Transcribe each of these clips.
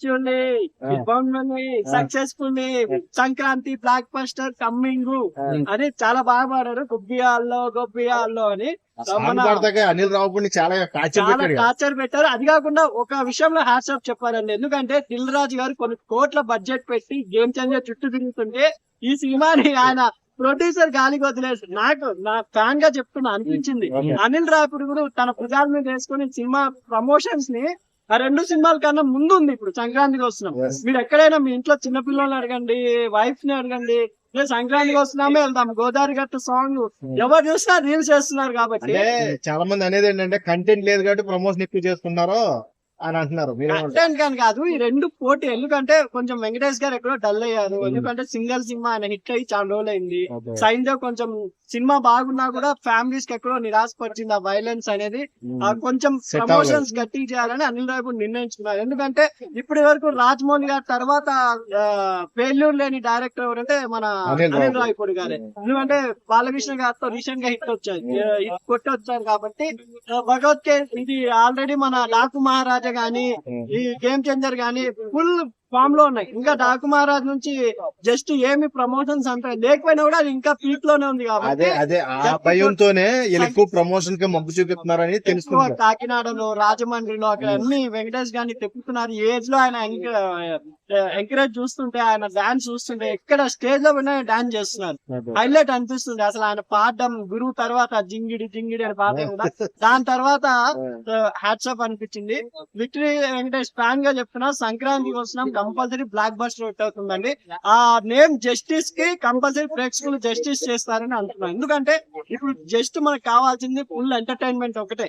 Actually successful Sankranti blockbuster coming అని చాలా బాగా పాడారు. గొబ్బియాల్లో గొబ్బియాల్లో అని అనిల్ రావుని చాలా చాలా. టార్చర్ పెట్టారు. అది కాకుండా ఒక విషయంలో హ్యాట్స్ ఆఫ్ చెప్పారండి ఎందుకంటే దిల్ రాజు గారు కొన్ని కోట్ల బడ్జెట్ పెట్టి గేమ్ చేంజర్ చుట్టూ తిరుగుతుంటే ఈ సినిమాని ఆయన ప్రొడ్యూసర్ గాలికి వదిలేసి నాకు నా ఫ్యాన్గా చెప్తున్నా అనిపించింది. అనిల్ రాపుడు కూడా తన భుజాల మీద వేసుకుని సినిమా ప్రమోషన్స్ని ఆ రెండు సినిమాల కన్నా ముందు ఉంది ఇప్పుడు సంక్రాంతికి వస్తున్నాం. మీరు ఎక్కడైనా మీ ఇంట్లో చిన్న పిల్లల్ని అడగండి వైఫ్ని అడగండి "ఏ, సంక్రాంతికి వస్తున్నామే వెళ్దాం గోదావరి గట్టు సాంగ్ ఎవరు చూసినా రీల్స్ చేస్తున్నారు కాబట్టి చాలా మంది అనేది ఏంటంటే కంటెంట్ లేదు కాబట్టి ప్రమోషన్ ఎక్కువ చేస్తున్నారు అని అంటున్నారు. కాదు ఈ రెండు పోటీ. ఎందుకంటే కొంచెం వెంకటేష్ గారు ఎక్కడో డల్ అయ్యారు. ఎందుకంటే సింగిల్ సినిమా ఆయన హిట్ అయ్యి చాలా రోజులు అయింది. Okay. సైన్దేవ్ కొంచెం సినిమా బాగున్నా కూడా ఫ్యామిలీస్కి ఎక్కడో నిరాశపరిచింది ఆ వైలెన్స్ అనేది. ఆ కొంచెం ప్రమోషన్స్ గట్టి చేయాలని అనిల్ రావు నిర్ణయించుకున్నారు. ఎందుకంటే ఇప్పటి వరకు రాజమౌళి గారి తర్వాత ఫెయిల్యూర్ లేని డైరెక్టర్ ఎవరంటే మన అనిల్. రావిపూడి గారే. ఎందుకంటే బాలకృష్ణ గారితో రీసెంట్గా హిట్ వచ్చాయి హిట్ కొట్టి వచ్చారు కాబట్టి భగవత్ ఇది ఆల్రెడీ మన డాకు మహారాజా గాని ఈ గేమ్ చేంజర్ గాని ఫుల్ ఫామ్లో ఉన్నాయి. ఇంకా డాకు మహారాజ్ నుంచి జస్ట్ ఏమి ప్రమోషన్స్ అంత లేకపోయినా కూడా అది ఇంకా పీక్లోనే ఉంది కాబట్టి అదే ఆ భయంతోనే ఎక్కువ ప్రమోషన్కి మొగ్గు చూపిస్తున్నారని తెలుస్తుంది. కాకినాడలో రాజమండ్రిలో అక్కడ అన్ని వెంకటేష్ గారిని తెప్పుతున్నారు. ఏజ్లో ఆయన ఎంకరేజ్ చూస్తుంటే ఆయన డాన్స్ చూస్తుంటే ఎక్కడ స్టేజ్లో పోయినా డాన్స్ చేస్తున్నారు. హైలైట్ అనిపిస్తుంది. అసలు ఆయన పాడడం గురువు తర్వాత జింగిడి జింగిడి అని పాడడం కూడా. దాని తర్వాత హ్యాట్సాప్ అనిపించింది. విక్టరీ వెంకటేష్ ఫ్యాన్గా చెప్తున్నా సంక్రాంతికి వస్తున్నాం. కంపల్సరీ బ్లాక్ బస్టర్ హిట్ అవుతుందండి ఆ నేమ్ జస్టిస్కి కంపల్సరీ ప్రేక్షకులు జస్టిస్ చేస్తారని అంటున్నాను. ఎందుకంటే ఇప్పుడు జస్ట్ మనకు కావాల్సింది ఫుల్ ఎంటర్టైన్మెంట్ ఒకటే.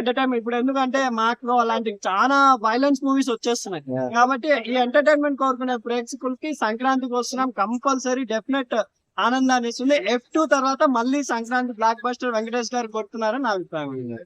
ఎంటర్టైన్మెంట్ ఇప్పుడు ఎందుకంటే మాకు అలాంటి చాలా వైలెన్స్ మూవీస్ వచ్చేస్తున్నాయి. కాబట్టి ఈ ఎంటర్టైన్మెంట్ కోరుకునే ప్రేక్షకులకి సంక్రాంతికి వస్తున్నాం. కంపల్సరీ డెఫినెట్ ఆనందాన్ని ఇస్తుంది. ఎఫ్ టూ తర్వాత మళ్ళీ సంక్రాంతి బ్లాక్ బస్టర్ వెంకటేష్ గారు కొడుతున్నారని నా అభిప్రాయం.